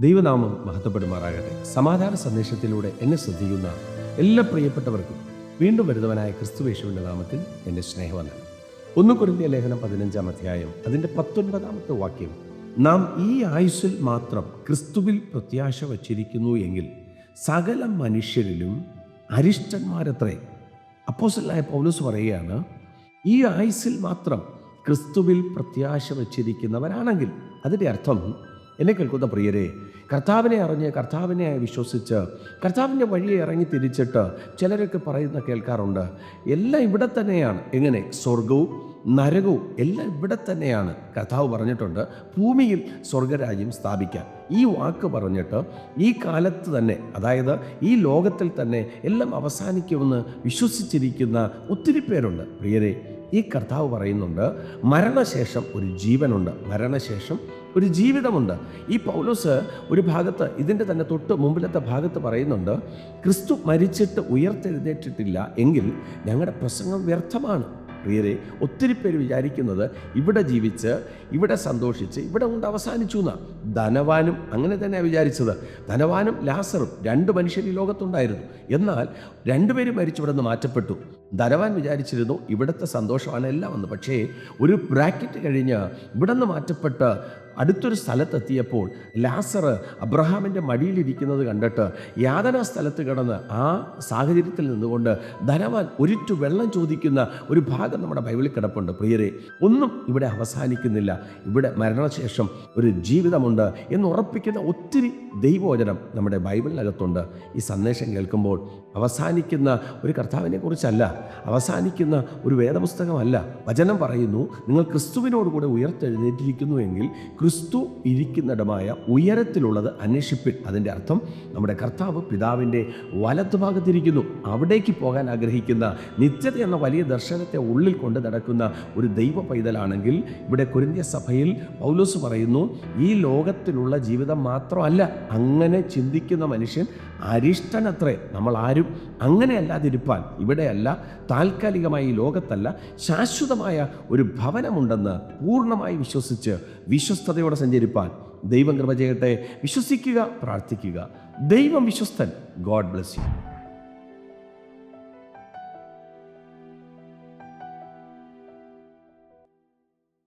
ദൈവനാമം മഹത്വപ്പെടുമാറാകട്ടെ. സമാധാന സന്ദേശത്തിലൂടെ എന്നെ ശ്രദ്ധിക്കുന്ന എല്ലാ പ്രിയപ്പെട്ടവർക്കും വീണ്ടും വരുന്നവനായ ക്രിസ്തുവേശുവിന്റെ നാമത്തിൽ എന്റെ സ്നേഹവന്ദനം. ഒന്ന് കുറിന്തിയ ലേഖനം പതിനഞ്ചാം അധ്യായം അതിന്റെ പത്തൊൻപതാമത്തെ വാക്യം നാം ഈ ആയുസിൽ മാത്രം ക്രിസ്തുവിൽ പ്രത്യാശ വച്ചിരിക്കുന്നു എങ്കിൽ സകല മനുഷ്യരിലും അരിഷ്ടന്മാരത്രേ. അപ്പോസലായ പൗലോസ് പറയുകയാണ് ഈ ആയുസിൽ മാത്രം ക്രിസ്തുവിൽ പ്രത്യാശ വച്ചിരിക്കുന്നവരാണെങ്കിൽ അതിന്റെ അർത്ഥം എന്നെ കേൾക്കുന്ന പ്രിയരെ കർത്താവിനെ അറിഞ്ഞ് കർത്താവിനെ വിശ്വസിച്ച് കർത്താവിന്റെ വഴിയെ ഇറങ്ങി തിരിച്ചിട്ട് ചിലരൊക്കെ പറയുന്ന കേൾക്കാറുണ്ട് എല്ലാം ഇവിടെ തന്നെയാണ്. എങ്ങനെ? സ്വർഗവും നരകവും എല്ലാം ഇവിടെ തന്നെയാണ്. കർത്താവ് പറഞ്ഞിട്ടുണ്ട് ഭൂമിയിൽ സ്വർഗരാജ്യം സ്ഥാപിക്കാൻ. ഈ വാക്ക് പറഞ്ഞിട്ട് ഈ കാലത്ത് തന്നെ അതായത് ഈ ലോകത്തിൽ തന്നെ എല്ലാം അവസാനിക്കുമെന്ന് വിശ്വസിച്ചിരിക്കുന്ന ഒത്തിരി പേരുണ്ട്. പ്രിയരെ ഈ കർത്താവ് പറയുന്നുണ്ട് മരണശേഷം ഒരു ജീവനുണ്ട്. മരണശേഷം ഒരു ജീവിതമുണ്ട്. ഈ പൗലോസ് ഒരു ഭാഗത്ത് ഇതിന്റെ തന്നെ തൊട്ട് മുമ്പിലത്തെ ഭാഗത്ത് പറയുന്നുണ്ട് ക്രിസ്തു മരിച്ചിട്ട് ഉയർത്തെഴുന്നേറ്റിട്ടില്ല എങ്കിൽ ഞങ്ങളുടെ പ്രസംഗം വ്യർത്ഥമാണ്. പ്രിയരെ ഒത്തിരി പേര് വിചാരിക്കുന്നത് ഇവിടെ ജീവിച്ച് ഇവിടെ സന്തോഷിച്ച് ഇവിടെ കൊണ്ട് അവസാനിച്ചു എന്നാണ് ധനവാനും അങ്ങനെ തന്നെയാണ് വിചാരിച്ചത്. ധനവാനും ലാസറും രണ്ട് മനുഷ്യർ ഈ ലോകത്തുണ്ടായിരുന്നു. എന്നാൽ രണ്ടുപേരും മരിച്ചു മാറ്റപ്പെട്ടു. ധനവാൻ വിചാരിച്ചിരുന്നു ഇവിടുത്തെ സന്തോഷമാണ് എല്ലാം വന്നു. പക്ഷേ ഒരു ബ്രാക്കറ്റ് കഴിഞ്ഞ് ഇവിടെ നിന്ന് മാറ്റപ്പെട്ട് അടുത്തൊരു സ്ഥലത്തെത്തിയപ്പോൾ ലാസർ അബ്രഹാമിന്റെ മടിയിലിരിക്കുന്നത് കണ്ടിട്ട് യാതനാ സ്ഥലത്ത് കിടന്ന് ആ സാഹചര്യത്തിൽ നിന്നുകൊണ്ട് ധനവാൻ ഒരിറ്റു വെള്ളം ചോദിക്കുന്ന ഒരു ഭാഗം നമ്മുടെ ബൈബിളിൽ കിടപ്പുണ്ട്. പ്രിയരെ ഒന്നും ഇവിടെ അവസാനിക്കുന്നില്ല. ഇവിടെ മരണശേഷം ഒരു ജീവിതമുണ്ട് എന്ന് ഉറപ്പിക്കുന്ന ഒത്തിരി ദൈവോചനം നമ്മുടെ ബൈബിളിനകത്തുണ്ട്. ഈ സന്ദേശം കേൾക്കുമ്പോൾ അവസാനിക്കുന്ന ഒരു കർത്താവിനെ കുറിച്ചല്ല അവസാനിക്കുന്ന ഒരു വേദപുസ്തകമല്ല. വചനം പറയുന്നു നിങ്ങൾ ക്രിസ്തുവിനോടുകൂടെ ഉയർത്തെഴുന്നേറ്റിരിക്കുന്നു എങ്കിൽ ക്രിസ്തു ഇരിക്കുന്നിടമായ ഉയരത്തിലുള്ളത് അന്വേഷിപ്പിൻ. അതിന്റെ അർത്ഥം നമ്മുടെ കർത്താവ് പിതാവിന്റെ വലത്തുഭാഗത്തിരിക്കുന്നു അവിടേക്ക് പോകാൻ ആഗ്രഹിക്കുന്ന നിത്യത എന്ന വലിയ ദർശനത്തെ ഉള്ളിൽ കൊണ്ട് നടക്കുന്ന ഒരു ദൈവ പൈതലാണെങ്കിൽ ഇവിടെ കുരിന്ത്യ സഭയിൽ പൗലോസ് പറയുന്നു ഈ ലോകത്തിലുള്ള ജീവിതം മാത്രമല്ല അങ്ങനെ ചിന്തിക്കുന്ന മനുഷ്യൻ അരിഷ്ടനത്രേ നമ്മൾ ആരും അങ്ങനെയല്ലാതിരിപ്പാൻ. ഇവിടെയല്ല താൽക്കാലികമായി ലോകത്തല്ല ശാശ്വതമായ ഒരു ഭവനമുണ്ടെന്ന് പൂർണമായി വിശ്വസിച്ച് വിശ്വസ്തയോടെ സഞ്ചരിപ്പാൻ. ദൈവം കൃപ ചെയ്യട്ടെ. വിശ്വസിക്കുക പ്രാർത്ഥിക്കുക. ദൈവം വിശ്വസ്തൻ. God bless you.